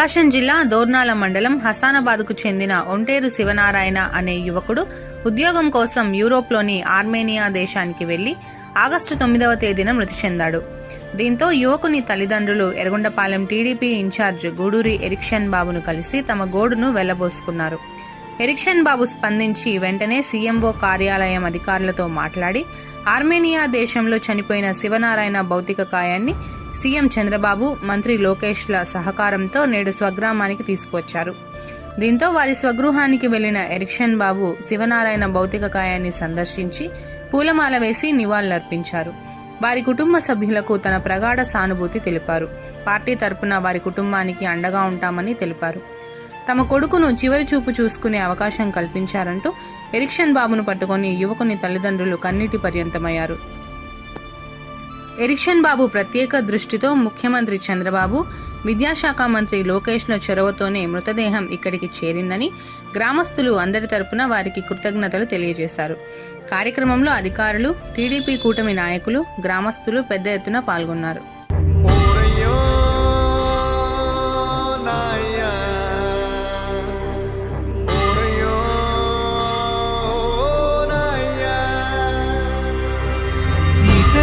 ప్రకాశం జిల్లా దోర్నాల మండలం హసానాబాద్కు చెందిన ఒంటేరు శివనారాయణ అనే యువకుడు ఉద్యోగం కోసం యూరోప్లోని ఆర్మేనియా దేశానికి వెళ్ళి ఆగస్టు తొమ్మిదవ తేదీన మృతి చెందాడు. దీంతో యువకుని తల్లిదండ్రులు Yerragondapalem TDP incharge Guduri erection బాబును కలిసి తమ గోడును వెళ్ళబోసుకున్నారు. ఎరిక్షన్ బాబు స్పందించి వెంటనే సీఎంఓ కార్యాలయం అధికారులతో మాట్లాడి ఆర్మేనియా దేశంలో చనిపోయిన శివనారాయణ భౌతిక కాయాన్ని సీఎం చంద్రబాబు మంత్రి లోకేష్ల సహకారంతో నేడు స్వగ్రామానికి తీసుకువచ్చారు. దీంతో వారి స్వగృహానికి వెళ్ళిన ఎరిక్షన్ బాబు శివనారాయణ భౌతిక కాయాన్ని సందర్శించి పూలమాల వేసి నివాళులర్పించారు. వారి కుటుంబ సభ్యులకు తన ప్రగాఢ సానుభూతి తెలిపారు. పార్టీ తరపున వారి కుటుంబానికి అండగా ఉంటామని తెలిపారు. తమ కొడుకును చివరి చూపు చూసుకునే అవకాశం కల్పించారంటూ ఎరిక్షన్ బాబును పట్టుకొని యువకుని తల్లిదండ్రులు కన్నీటి పర్యంతమయ్యారు. ఎరిక్షన్ బాబు ప్రత్యేక దృష్టితో ముఖ్యమంత్రి చంద్రబాబు విద్యాశాఖ మంత్రి లోకేష్ల చొరవతోనే మృతదేహం ఇక్కడికి చేరిందని గ్రామస్తులు అందరి తరపున వారికి కృతజ్ఞతలు తెలియజేశారు. కార్యక్రమంలో అధికారులు టీడీపీ కూటమి నాయకులు గ్రామస్తులు పెద్ద ఎత్తున పాల్గొన్నారు.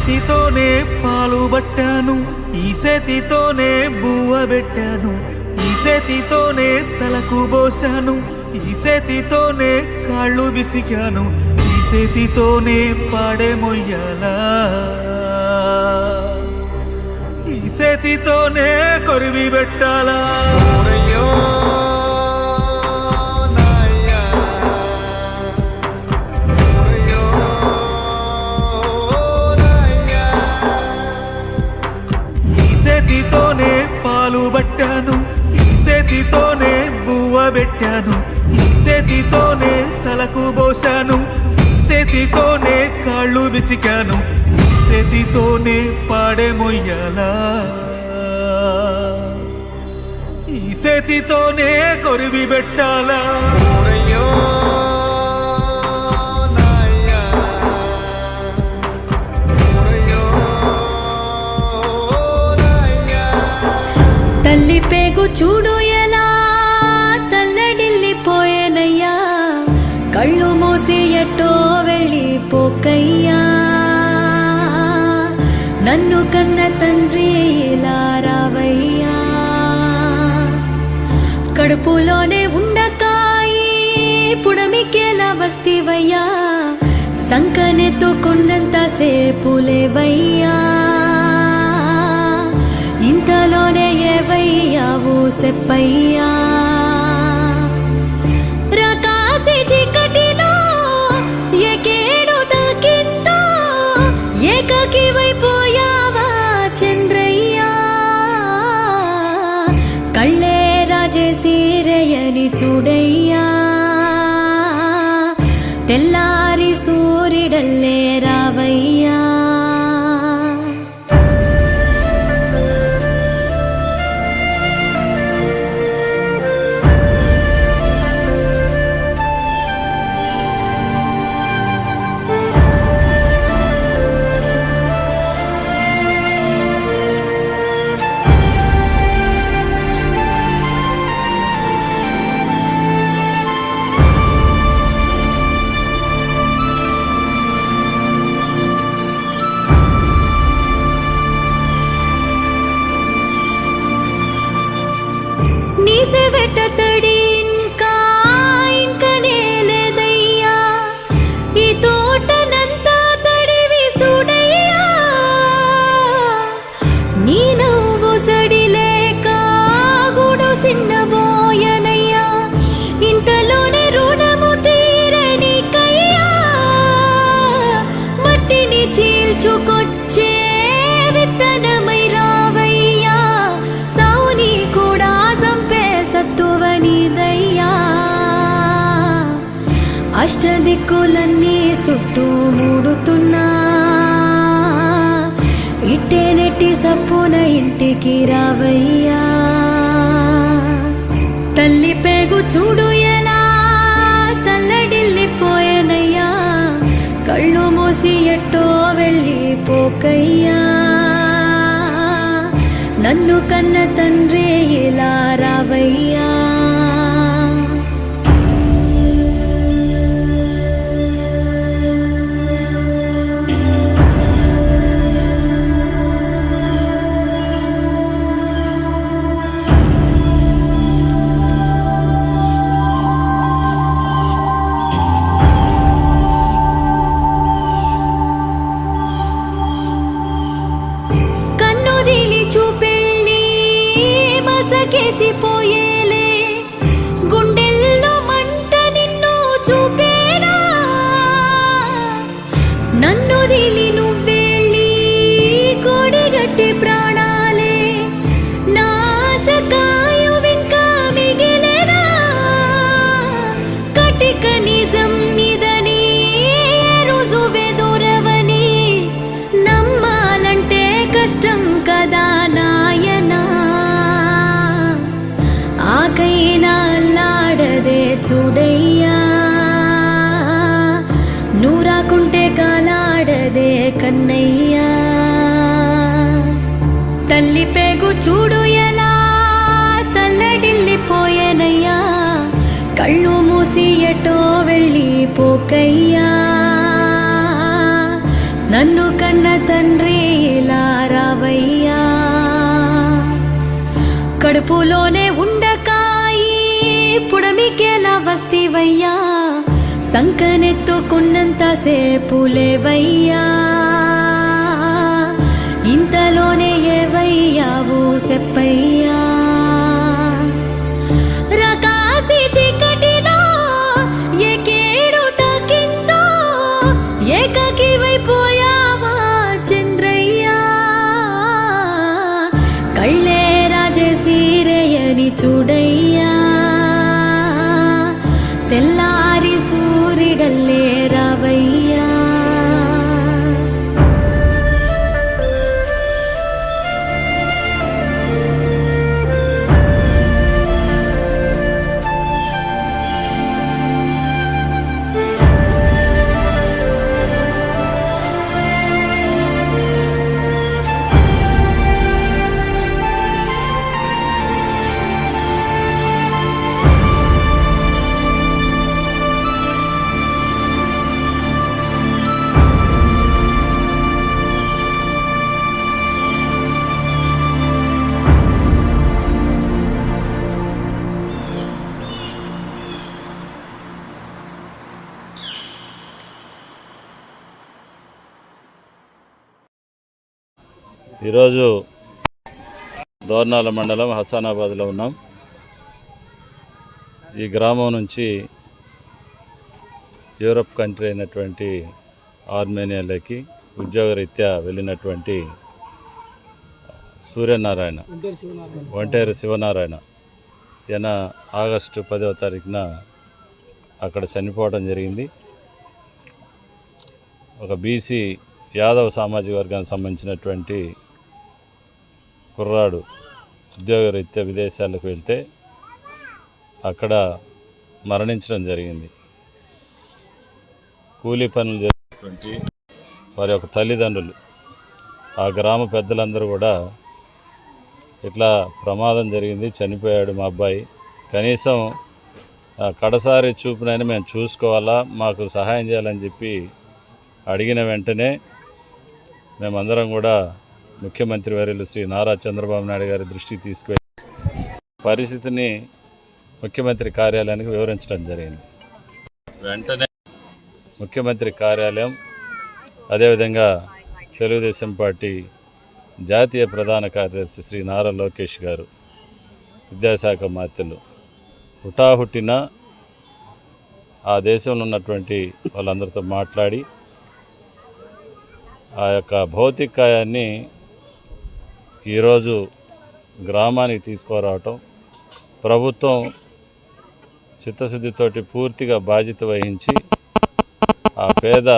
చేతితోనే పాలు పట్టాను. ఈ చేతితోనే బువ్వ పెట్టాను. ఈ చేతితోనే తలకు పోసాను ఈ చేతితోనే కాళ్ళు బిసికాను ఈ చేతితోనే పాడే మొయ్యాలా? ఈ చేతితోనే కొరివి పెట్టాలా? ఈ చేతితోనే పాడే మొయ్యాలా. ఈ చేతితోనే కొరివి పెట్టాలా. తల్లి పేగు చూడు ఎలా పోకయ్యా. నన్ను కన్న తండ్రి ఇలా రావయ్యా? కడుపులోనే ఉండకాయి పుడమికేలా వస్తివయ్యా? సంకనెత్తుకున్నంత సేపులేవయ్యా ఇంతలోనే ఏవయ్యావు సెప్పయ్యా దయని చూడయ్యా. తెల్లారి సూర్యుడల్లే రావయ్యా. மீசை வெட்ட தடி దిక్కులన్నీ చుట్టూ మూడుతున్నా. ఇట్టే నెట్టి సప్పున ఇంటికి రావయ్యా. తల్లి పేగు చూడు ఎలా తల్లడిల్లిపోయానయ్యా కళ్ళు మూసి ఎట్టో వెళ్ళిపోకయ్యా నన్ను కన్న తండ్రి ఇలా రావయ్యా. కన్నయ్యా. తల్లి పేగు చూడు ఎలా తల్లడిల్లిపోయేనయ్యా. కళ్ళు మూసి ఎటో వెళ్ళి పోకయ్యా నన్ను కన్న తండ్రి ఇలా రావయ్యా. కడుపులోనే ఉండకాయి పుడమికేలా వస్తివయ్యా. సంకనెత్తుకున్నంతసేపు లేవయ్యా ఇంతలోనే ఏవయ్యావు సెప్పయ్యా ఈరోజు దోర్నాల మండలం హసానాబాద్లో ఉన్నాం. ఈ గ్రామం నుంచి యూరప్ కంట్రీ అయినటువంటి ఆర్మేనియాలోకి ఉద్యోగరీత్యా వెళ్ళినటువంటి సూర్యనారాయణ ఒంటేరు శివనారాయణ. ఈయన ఆగస్టు పదవ తారీఖున అక్కడ చనిపోవడం జరిగింది. ఒక బీసీ యాదవ సామాజిక వర్గానికి సంబంధించినటువంటి కుర్రాడు ఉద్యోగరీత్యా విదేశాలకు వెళ్తే అక్కడ మరణించడం జరిగింది. కూలీ పనులు చేసినటువంటి వారి యొక్క తల్లిదండ్రులు ఆ గ్రామ పెద్దలందరూ కూడా ఇట్లా ప్రమాదం జరిగింది. చనిపోయాడు మా అబ్బాయి. కనీసం ఆ, కడసారి చూపునైనా మేము చూసుకోవాలా మాకు సహాయం చేయాలని చెప్పి అడిగిన వెంటనే మేమందరం కూడా ముఖ్యమంత్రి వర్యులు శ్రీ నారా చంద్రబాబు నాయుడు గారి దృష్టికి తీసుకువెళ్ళి పరిస్థితిని ముఖ్యమంత్రి కార్యాలయానికి వివరించడం జరిగింది. వెంటనే ముఖ్యమంత్రి కార్యాలయం అదేవిధంగా తెలుగుదేశం పార్టీ జాతీయ ప్రధాన కార్యదర్శి శ్రీ నారా లోకేష్ గారు విద్యాశాఖ మాత్యులు హుటాహుట్టిన ఆ దేశంలో ఉన్నటువంటి వాళ్ళందరితో మాట్లాడి ఆ యొక్క భౌతికాయాన్ని ఈరోజు గ్రామానికి తీసుకురావటం ప్రభుత్వం చిత్తశుద్ధితోటి పూర్తిగా బాధ్యత వహించి ఆ పేద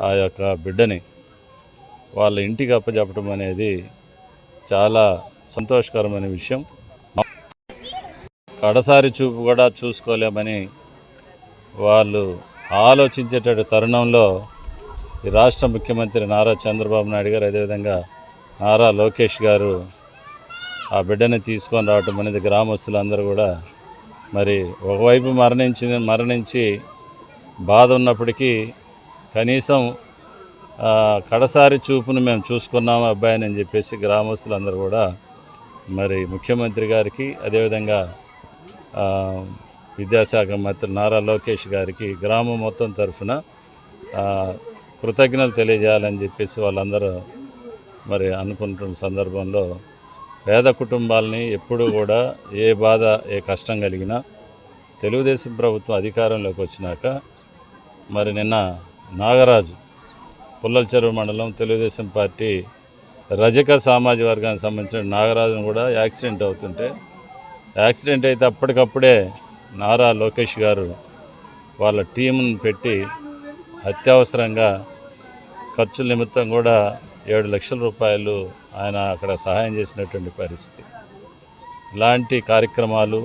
ఆ యొక్క బిడ్డని వాళ్ళ ఇంటికి అప్పచెప్పడం అనేది చాలా సంతోషకరమైన విషయం. కడసారి చూపు కూడా చూసుకోలేమని వాళ్ళు ఆలోచించేటటువంటి తరుణంలో ఈ రాష్ట్ర ముఖ్యమంత్రి నారా చంద్రబాబు నాయుడు గారు అదేవిధంగా నారా లోకేష్ గారు ఆ బిడ్డని తీసుకొని రావటం అనేది గ్రామస్తులందరూ కూడా మరి ఒకవైపు మరణించి మరణించి బాధ ఉన్నప్పటికీ కనీసం కడసారి చూపును మేము చూసుకున్నాము అబ్బాయిని అని చెప్పేసి గ్రామస్తులందరూ కూడా మరి ముఖ్యమంత్రి గారికి అదేవిధంగా విద్యాశాఖ మంత్రి నారా లోకేష్ గారికి గ్రామం మొత్తం తరఫున కృతజ్ఞతలు తెలియజేయాలని చెప్పేసి వాళ్ళందరూ మరి అనుకుంటున్న సందర్భంలో పేద కుటుంబాలని ఎప్పుడు కూడా ఏ బాధ ఏ కష్టం కలిగినా తెలుగుదేశం ప్రభుత్వం అధికారంలోకి వచ్చినాక మరి నిన్న నాగరాజు పుల్లల చెరువు మండలం తెలుగుదేశం పార్టీ రజక సామాజిక వర్గానికి సంబంధించిన నాగరాజును కూడా యాక్సిడెంట్ అవుతుంటే యాక్సిడెంట్ అయితే అప్పటికప్పుడే నారా లోకేష్ గారు వాళ్ళ టీంను పెట్టి అత్యవసరంగా ఖర్చుల నిమిత్తం కూడా ఏడు లక్షల రూపాయలు ఆయన అక్కడ సహాయం చేసినటువంటి పరిస్థితి. ఇలాంటి కార్యక్రమాలు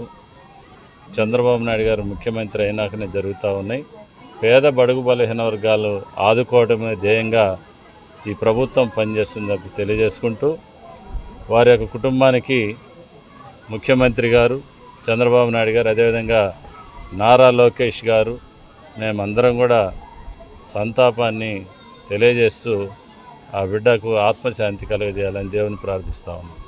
చంద్రబాబు నాయుడు గారు ముఖ్యమంత్రి అయినాకనే జరుగుతూ ఉన్నాయి. పేద బడుగు బలహీన వర్గాలు ఆదుకోవడమే ధ్యేయంగా ఈ ప్రభుత్వం పనిచేస్తుందని తెలియజేసుకుంటూ వారి యొక్క కుటుంబానికి ముఖ్యమంత్రి గారు చంద్రబాబు నాయుడు గారు అదేవిధంగా నారా లోకేష్ గారు మేమందరం కూడా సంతాపాన్ని తెలియజేస్తూ ఆ బిడ్డకు ఆత్మశాంతి కలుగజేయాలని దేవుని ప్రార్థిస్తా ఉన్నాం.